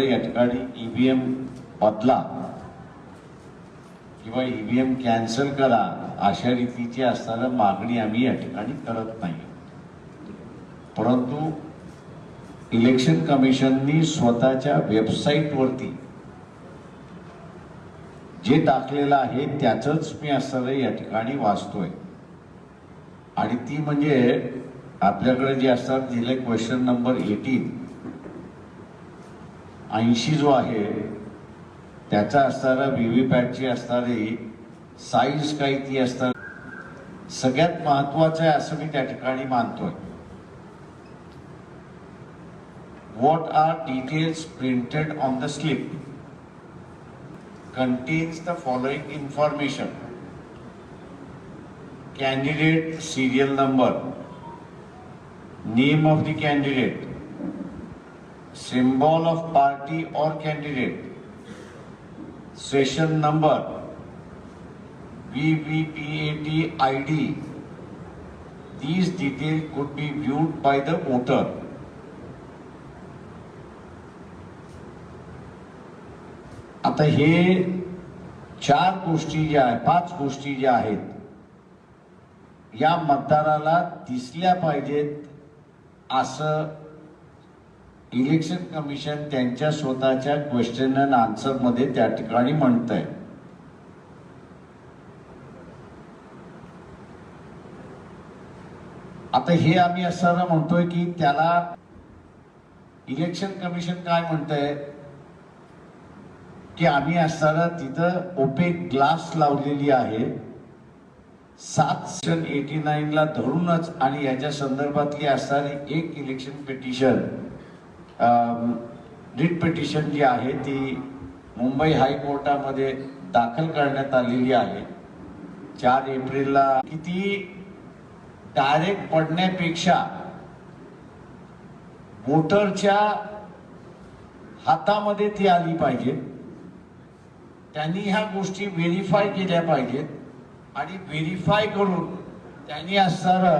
या ठिकाणी ईव्हीएम बदला किंवा ईव्हीएम कॅन्सल करा अशा रीतीची असताना मागणी आम्ही या ठिकाणी करत नाही. परंतु इलेक्शन कमिशननी स्वतःच्या वेबसाईटवरती जे टाकलेलं आहे त्याचंच मी असणारं या ठिकाणी वाचतोय. आणि ती म्हणजे आपल्याकडे जे असतात दिले क्वेश्चन नंबर एटीन ऐंशी जो आहे वीवीपैट ची साइज़ कहीं सगत महत्व मानतो what are details printed on the slip contains the following information candidate serial number name of the candidate symbol of party और candidate session number V V P A T I D these detail could be viewed by the voter आता हे चार गोष्टी ज्या आहेत पाच गोष्टी ज्या आहेत या मतदाराला दिसल्या पाहिजेत असं इलेक्शन कमिशन त्यांच्या स्वतःच्या क्वेश्चन अँड आन्सरमध्ये त्या ठिकाणी म्हणत आहे आता हे आम्ही असताना म्हणतोय की त्याला इलेक्शन कमिशन काय म्हणतंय? की आम्ही असताना तिथं ओपेक ग्लास लावलेली आहे. सात सेक्शन एटी नाईनला धरूनच आणि याच्या संदर्भातली असणारी एक इलेक्शन पिटिशन रिट पिटिशन जी आहे ती मुंबई हायकोर्टामध्ये दाखल करण्यात आलेली आहे. चार एप्रिलला किती डायरेक्ट पडण्यापेक्षा वोटरच्या हातामध्ये ती आली पाहिजे. त्यांनी ह्या गोष्टी व्हेरीफाय केल्या पाहिजेत आणि व्हेरीफाय करून त्यांनी असणारा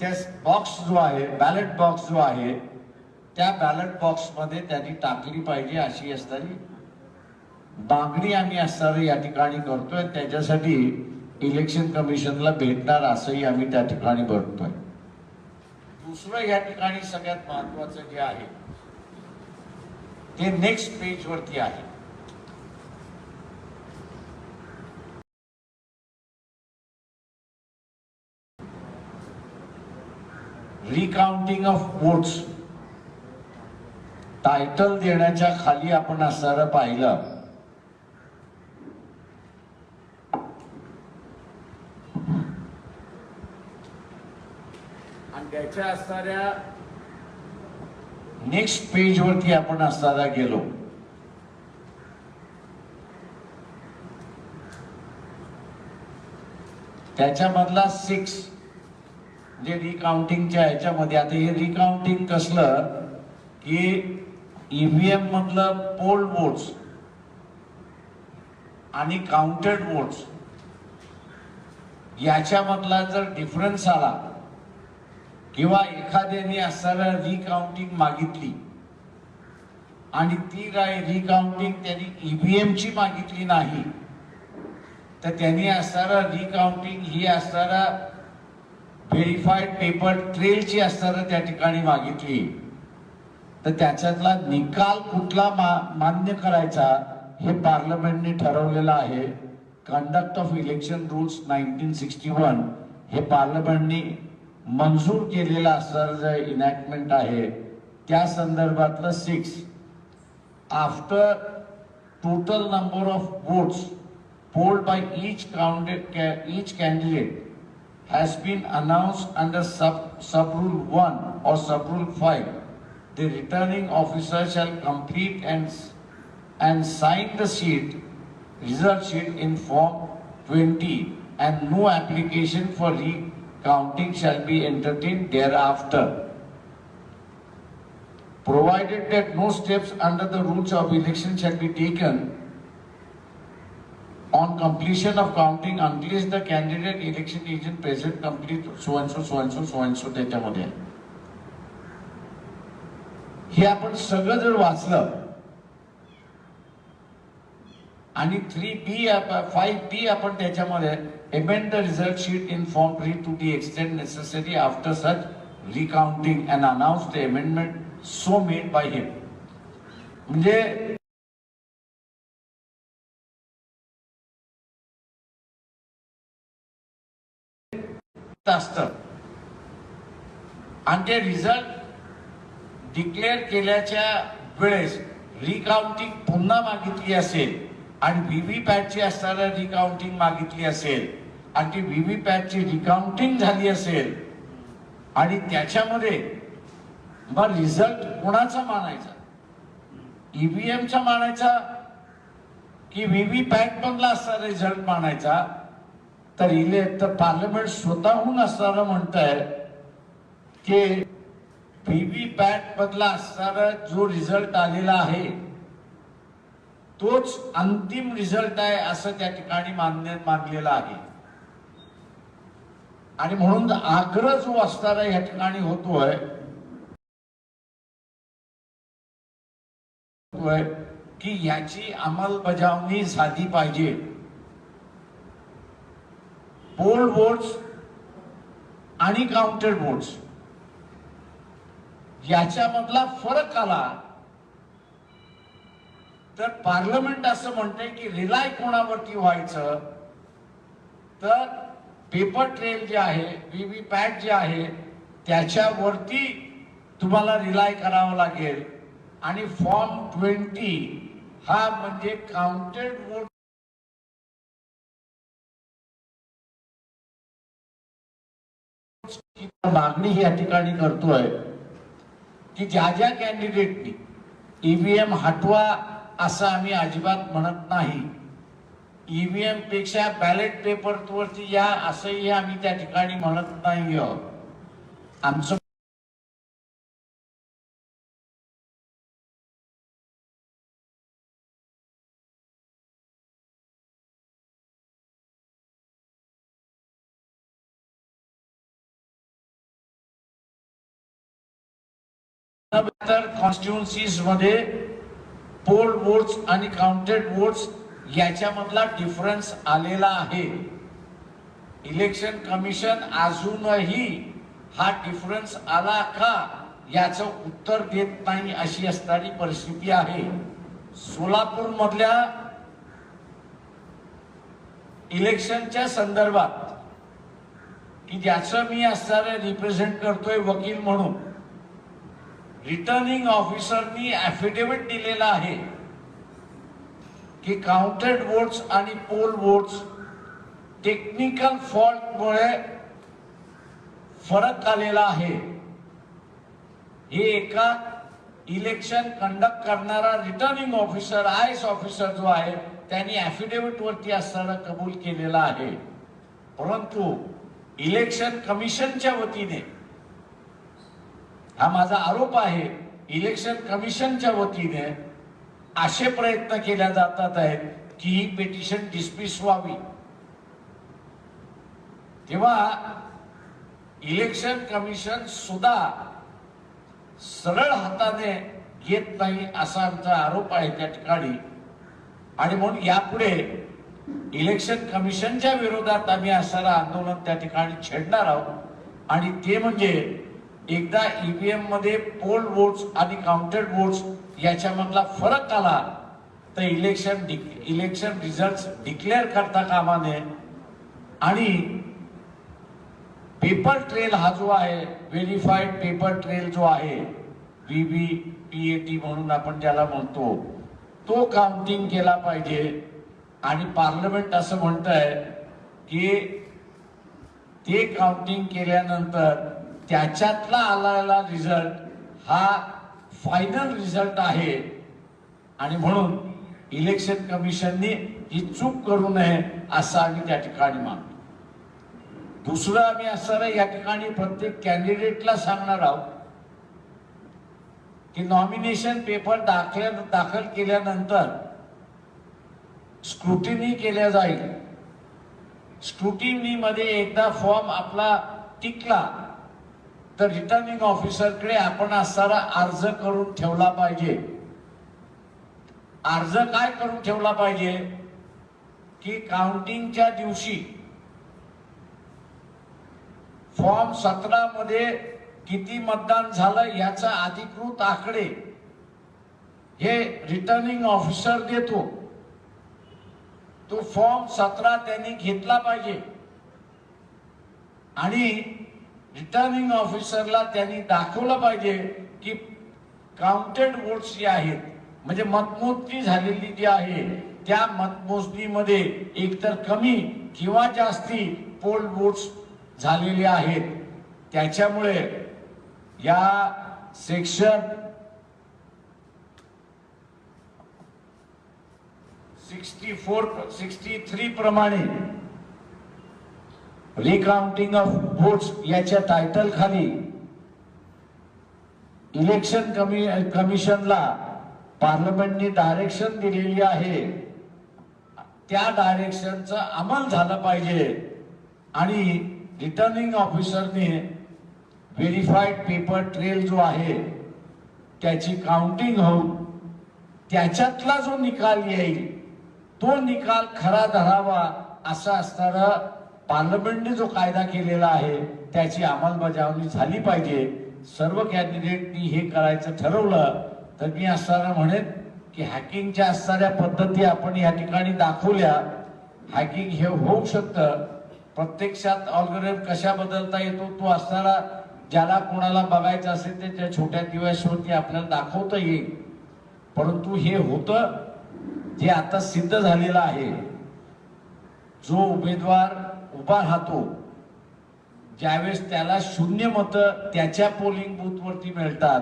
त्या बॉक्स जो आहे बॅलेट बॉक्स जो आहे त्या बॅलेट बॉक्समध्ये त्यांनी टाकली पाहिजे अशी असणारी मागणी आम्ही असणारी या ठिकाणी करतोय. त्याच्यासाठी इलेक्शन कमिशनला भेटणार असंही आम्ही त्या ठिकाणी बघतोय दुसरं या ठिकाणी सगळ्यात महत्वाचं जे आहे ते नेक्स्ट पेज वरती आहे. रिकाउंटिंग ऑफ वोट्स टायटल देण्याच्या खाली आपण असणारं पाहिलं. आणि त्याच्या असणाऱ्या नेक्स्ट पेज वरती आपण असताना गेलो. त्याच्यामधला सिक्स जे रिकाउंटिंगच्या ह्याच्यामध्ये आता हे रिकाउंटिंग कसलं की ईव्हीएम मधलं पोल वोट्स आणि काउंटेड वोट्स याच्यामधला जर डिफरन्स आला किंवा एखाद्याने असणारा रिकाउंटिंग मागितली आणि ती काय रिकाउंटिंग त्यांनी ईव्हीएमची मागितली नाही तर त्यांनी असणारा रिकाउंटिंग ही असणारा व्हेरीफाईड पेपर ट्रेलची असताना त्या ठिकाणी मागितली. तर त्याच्यातला निकाल कुठला मा मान्य करायचा हे पार्लमेंटने ठरवलेलं आहे conduct of election rules nineteen sixty one हे पार्लमेंटने मंजूर केलेलं असणारं जे इनॅक्टमेंट आहे त्या संदर्भातलं six after total number of votes polled by each counted, ca- each candidate has been announced under sub, sub-rule 1 or sub-rule 5. the returning officer shall complete and, and sign the sheet, result sheet in Form 20 and no application for recounting shall be entertained thereafter. Provided that no steps under the rules of election shall be taken on completion of counting unless the candidate election agent present complete so and so, so and so, so and so data model. हे आपण सगळं जर वाचलं आणि three P five P आपण त्याच्यामध्ये amend the result sheet in form three to the extent necessary after such recounting and announce the amendment so made by him म्हणजे असतं. आणि ते रिझल्ट डिक्लेअर केल्याच्या वेळेस रिकाउंटिंग पुन्हा मागितली असेल आणि व्हीव्हीपॅटची असणाऱ्या रिकाउंटिंग मागितली असेल आणि ती व्हीव्हीपॅटची रिकाउंटिंग झाली असेल आणि त्याच्यामध्ये मग रिझल्ट कोणाचा मानायचा? ईव्हीएमचा मानायचा की व्हीव्हीपॅट मधला असणारा रिझल्ट मानायचा? तर इले तर पार्लमेंट स्वतःहून असणारं म्हणत आहे की व्हीव्हीपॅट मधला असणारा जो रिझल्ट आलेला आहे तोच अंतिम रिझल्ट आहे असं त्या ठिकाणी मान्य मानलेला आहे. आणि म्हणून आग्रह जो असणारा या ठिकाणी होतोय की याची अंमलबजावणी झाली पाहिजे. पोल वोट्स आणि काउंटेड बोर्ड्स याच्यामधला फरक आला. तर पार्लमेंट असं म्हणते की रिलाय कोणावरती व्हायचं तर पेपर ट्रेल जे आहे व्हीव्हीपॅट जे आहे त्याच्यावरती तुम्हाला रिलाय करावं लागेल. आणि फॉर्म ट्वेंटी हा म्हणजे काउंटेड वोट. मागणी ही या ठिकाणी करतोय. की ज्या ज्या कॅन्डिडेटनी ईव्हीएम हटवा असं आम्ही अजिबात म्हणत नाही. ईव्हीएमपेक्षा बॅलेट पेपर वरती या असंही आम्ही त्या ठिकाणी म्हणत नाही आहोत. आमचं तर कॉन्स्टिट्युन्सीजमध्ये पोल वोट्स आणि काउंटेड वोट्स याच्यामधला डिफरन्स आलेला आहे. इलेक्शन कमिशन अजूनही हा डिफरन्स आला का याचं उत्तर देत नाही अशी असणारी परिस्थिती आहे. सोलापूर मधल्या इलेक्शनच्या संदर्भात की ज्याचं मी असणारे रिप्रेझेंट करतोय वकील म्हणून रिटर्निंग ऑफिसरनी ऍफिडेव्हिट दिलेला आहे की काउंटेड वोट्स आणि पोल वोट्स टेक्निकल फॉल्टमुळे फरक आलेला आहे. हे एका इलेक्शन कंडक्ट करणारा returning officer I S officer जो आहे त्यांनी ऍफिडेव्हिट वरती असताना कबूल केलेला आहे. परंतु इलेक्शन कमिशनच्या वतीने हा माझा आरोप आहे. इलेक्शन कमिशनच्या वतीने असे प्रयत्न केल्या जातात आहेत की ही पिटिशन डिस्मिस व्हावी. तेव्हा इलेक्शन कमिशन सुद्धा सरळ हाताने घेत नाही असा आमचा आरोप आहे त्या ठिकाणी. आणि म्हणून यापुढे इलेक्शन कमिशनच्या विरोधात आम्ही असणारं आंदोलन त्या ठिकाणी छेडणार आहोत. आणि ते म्हणजे एकदा ईव्हीएममध्ये पोल वोट्स आणि काउंटेड वोट्स याच्यामधला फरक आला तर इलेक्शन इलेक्शन रिझल्ट डिक्लेअर करता कामा नये आणि पेपर ट्रेल हा जो आहे व्हेरीफाईड पेपर ट्रेल जो आहे व्ही पी ए टी म्हणून आपण ज्याला म्हणतो तो काउंटिंग केला पाहिजे. आणि पार्लमेंट असं म्हणत आहे की ते काउंटिंग केल्यानंतर त्याच्यातला आलेला रिझल्ट हा फायनल रिझल्ट आहे. आणि म्हणून इलेक्शन कमिशनने ही चूक करू नये असं आम्ही त्या ठिकाणी मानतो. दुसरं आम्ही असं या ठिकाणी प्रत्येक कॅन्डिडेटला सांगणार आहोत की नॉमिनेशन पेपर दाखल दाखल केल्यानंतर स्क्रुटिनी केल्या जाईल. स्क्रुटिनीमध्ये एकदा फॉर्म आपला टिकला तर रिटर्निंग ऑफिसरकडे आपण असणारा अर्ज करून ठेवला पाहिजे. अर्ज काय करून ठेवला पाहिजे? की काउंटिंगच्या दिवशी फॉर्म सतरा मध्ये किती मतदान झालं याचा अधिकृत आकडे हे रिटर्निंग ऑफिसर देतो. तो फॉर्म सतरा त्यांनी घेतला पाहिजे. आणि रिटर्निंग ऑफिसरला त्यांनी दाखवलं पाहिजे की काउंटेड वोट्स जे आहेत म्हणजे मतमोजणी झालेली जी आहे त्या मतमोजणीमध्ये एकतर कमी किंवा जास्ती पोल वोट्स झालेले आहेत. त्याच्यामुळे या section sixty four sixty three प्रमाणे रिकाउंटिंग ऑफ वोट्स याच्या टायटल खाली इलेक्शन कमी कमिशनला पार्लमेंटने डायरेक्शन दिलेली आहे. त्या डायरेक्शनचा अंमल झाला पाहिजे. आणि रिटर्निंग ऑफिसरने व्हेरीफाईड पेपर ट्रेल जो आहे त्याची काउंटिंग होऊन त्याच्यातला जो निकाल येईल तो निकाल खरा धरावा असा असणारा पार्लमेंटने जो कायदा केलेला आहे त्याची अंमलबजावणी झाली पाहिजे. सर्व कॅन्डिडेटनी हे करायचं ठरवलं तर मी असताना म्हणेन की हॅकिंगच्या असणाऱ्या पद्धती आपण या ठिकाणी दाखवल्या. हॅकिंग हे होऊ शकतं. प्रत्यक्षात ऑलगोरिदम कशा बदलता येतो तो असणारा ज्याला कोणाला बघायचं असेल ते त्या छोट्या दिवसवरती आपल्याला दाखवता येईल. परंतु हे होतं जे आता सिद्ध झालेलं आहे. जो उमेदवार उभा राहतो. ज्यावेळेस त्याला शून्य मतं त्याच्या पोलिंग बूथवरती मिळतात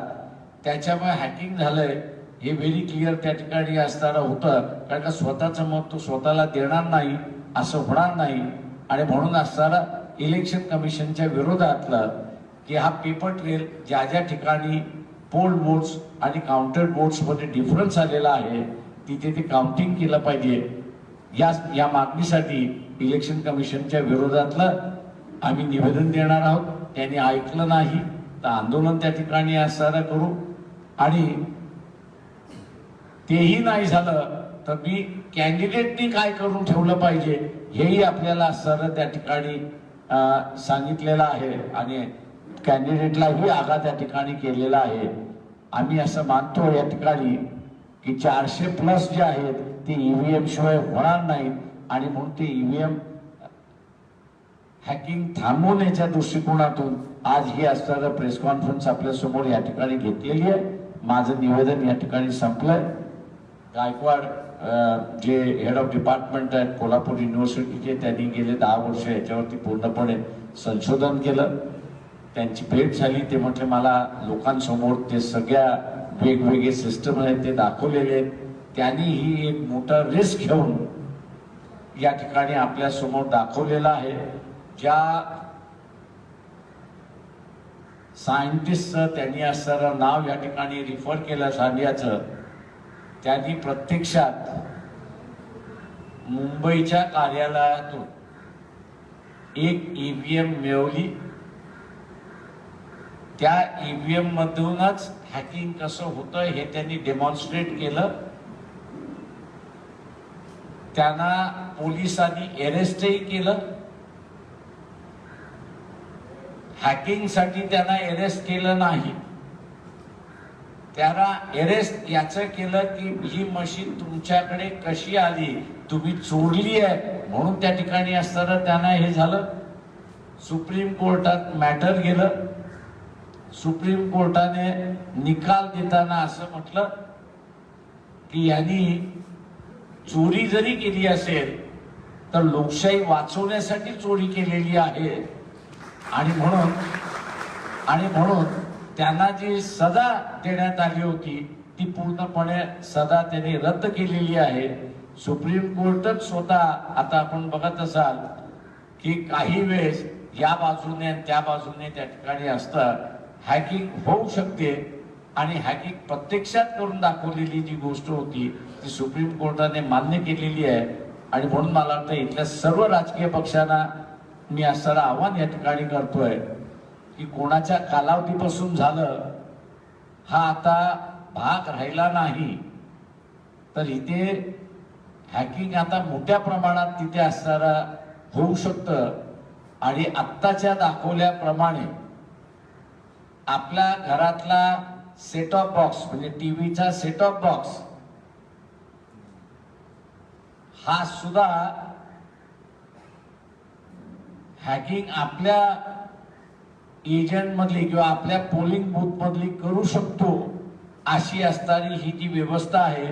त्याच्यामुळे हॅकिंग झालंय हे व्हेरी क्लिअर त्या ठिकाणी असताना होतं. कारण का स्वतःचं मत तो स्वतःला देणार नाही असं होणार नाही. आणि म्हणून असताना इलेक्शन कमिशनच्या विरोधातलं की हा पेपर ट्रेल ज्या ज्या ठिकाणी पोल वोट्स आणि काउंटेड बोर्ड्समध्ये डिफरन्स आलेला आहे तिथे ते काउंटिंग केलं पाहिजे. या या मागणीसाठी इलेक्शन कमिशनच्या विरोधातलं आम्ही निवेदन देणार आहोत. त्यांनी ऐकलं नाही तर आंदोलन त्या ठिकाणी असणारं करू. आणि तेही नाही झालं तर मी कॅन्डिडेटनी काय करून ठेवलं पाहिजे हेही आपल्याला सर त्या ठिकाणी सांगितलेलं आहे. आणि कॅन्डिडेटलाही आगा त्या ठिकाणी केलेला आहे. आम्ही असं मानतो या ठिकाणी की चारशे प्लस जे आहेत ते ईव्हीएम शिवाय होणार नाहीत. आणि म्हणून ते ईव्हीएम हॅकिंग थांबवण्याच्या दृष्टिकोनातून आज ही असणारा प्रेस कॉन्फरन्स आपल्यासमोर या ठिकाणी घेतलेली आहे. माझं निवेदन या ठिकाणी संपलंय. गायकवाड जे हेड ऑफ डिपार्टमेंट आहेत कोल्हापूर युनिव्हर्सिटीचे त्यांनी गेले दहा वर्ष याच्यावरती पूर्णपणे संशोधन केलं. त्यांची भेट झाली. ते म्हटले मला लोकांसमोर ते सगळ्या वेगवेगळे सिस्टम आहेत ते दाखवलेले आहेत. त्यांनी ही एक मोठा रिस्क घेऊन या ठिकाणी आपल्यासमोर दाखवलेला आहे ज्या सायंटिस्टचं त्यांनी असणारं नाव या ठिकाणी रिफर केलं सांडियाचं त्यांनी प्रत्यक्षात मुंबईच्या कार्यालयातून एक ईव्हीएम मिळवली. त्या ईव्हीएम मधूनच हॅकिंग कसं होतं हे त्यांनी डेमॉन्स्ट्रेट केलं. त्यांना पोलिसांनी एरेस्टही केलं. हॅकिंगसाठी त्यांना एरेस्ट केलं नाही. त्याला एरेस्ट याचं केलं की ही मशीन तुमच्याकडे कशी आली? तुम्ही चोरली आहे. म्हणून त्या ठिकाणी असताना त्यांना हे झालं. सुप्रीम कोर्टात मॅटर गेलं. सुप्रीम कोर्टाने निकाल देताना असं म्हटलं की यांनी चोरी जरी केली असेल तर लोकशाही वाचवण्यासाठी चोरी केलेली आहे. आणि म्हणून आणि म्हणून त्यांना जी सजा देण्यात आली होती ती पूर्णपणे सदा त्यांनी रद्द केलेली आहे. सुप्रीम कोर्टच स्वतः आता आपण बघत असाल की काही वेळेस या बाजूने त्या बाजूने त्या ठिकाणी असतं हॅकिंग होऊ शकते आणि हॅकिंग प्रत्यक्षात करून दाखवलेली जी गोष्ट होती ती सुप्रीम कोर्टाने मान्य केलेली आहे. आणि म्हणून मला वाटतं इथल्या सर्व राजकीय पक्षांना मी असणारं आव्हान या ठिकाणी करतोय की कोणाच्या कालावधीपासून झालं हा आता भाग राहिला नाही. तर इथे हॅकिंग आता मोठ्या प्रमाणात तिथे असणारा होऊ शकतं. आणि आत्ताच्या दाखवल्याप्रमाणे आपल्या घरातला सेट ऑफ बॉक्स म्हणजे टीव्हीचा सेट ऑफ बॉक्स हा सुद्धा हॅकिंग आपल्या एजंट मधली किंवा आपल्या पोलिंग बूथ मधली करू शकतो अशी असणारी ही जी व्यवस्था आहे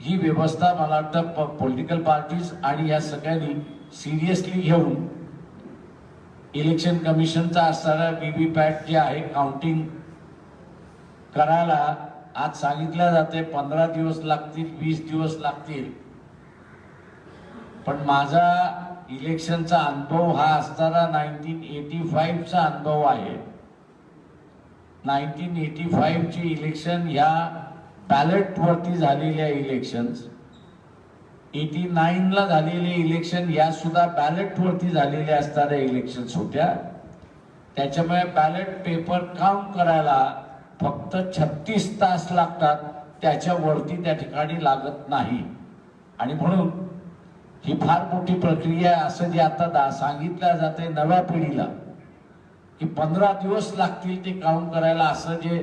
ही व्यवस्था मला वाटतं पॉलिटिकल पार्टीज आणि या सगळ्यांनी सिरियसली घेऊन इलेक्शन कमिशनचा असणारा व्ही व्ही पॅट जे आहे काउंटिंग करायला आज सांगितलं जाते पंधरा दिवस लागतील वीस दिवस लागतील. पण माझा इलेक्शनचा अनुभव हा असणारा नाईन्टीन एटी फाईव्हचा अनुभव आहे. नाईन्टीन एटी फाईव्हची इलेक्शन ह्या बॅलेटवरती झालेल्या इलेक्शन्स एटी नाईनला झालेले इलेक्शन या सुद्धा बॅलेटवरती झालेल्या असणाऱ्या इलेक्शन्स होत्या. त्याच्यामुळे बॅलेट पेपर काउंट करायला फक्त छत्तीस तास लागतात त्याच्यावरती त्या ठिकाणी लागत नाही. आणि म्हणून ही फार मोठी प्रक्रिया आहे असं जे आता दा सांगितलं जाते नव्या पिढीला की पंधरा दिवस लागतील ते काम करायला असं जे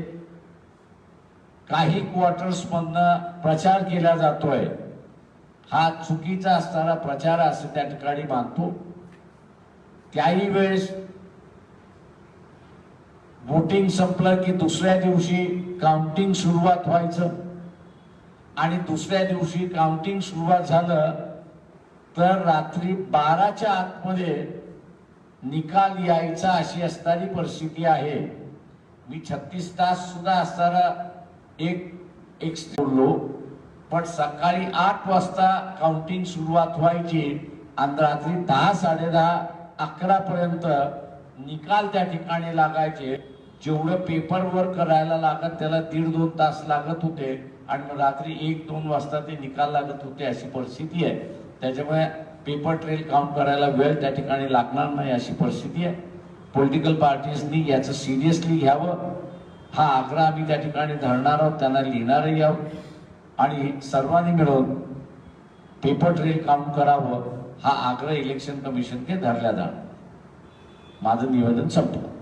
काही क्वार्टर्समधनं प्रचार केला जातोय हा चुकीचा असणारा प्रचार असं त्या ठिकाणी मानतो. त्याही वेळेस वोटिंग संपलं की दुसऱ्या दिवशी काउंटिंग सुरुवात व्हायचं. आणि दुसऱ्या दिवशी काउंटिंग सुरुवात झालं तर रात्री बाराच्या आतमध्ये निकाल यायचा अशी असणारी परिस्थिती आहे. मी छत्तीस तास सुद्धा असताना एक एक बोललो पण सकाळी आठ वाजता काउंटिंग सुरुवात व्हायची आणि रात्री दहा साडेदहा अकरा पर्यंत निकाल त्या ठिकाणी लागायचे. जेवढं पेपर वर्क करायला लागत त्याला दीड दोन तास लागत होते. आणि मग रात्री एक दोन वाजता ते निकाल लागत होते अशी परिस्थिती आहे. त्याच्यामुळे पेपर ट्रेल काउंट करायला वेळ त्या ठिकाणी लागणार नाही अशी परिस्थिती आहे. पॉलिटिकल पार्टीजनी याचं सिरियसली घ्यावं. हा आग्रह आम्ही त्या ठिकाणी धरणार आहोत त्यांना लिहिणारही आहोत. आणि सर्वांनी मिळून पेपर ट्रेल काउंट करावं हा आग्रह इलेक्शन कमिशनने धरला जाणार. माझं निवेदन संपलं.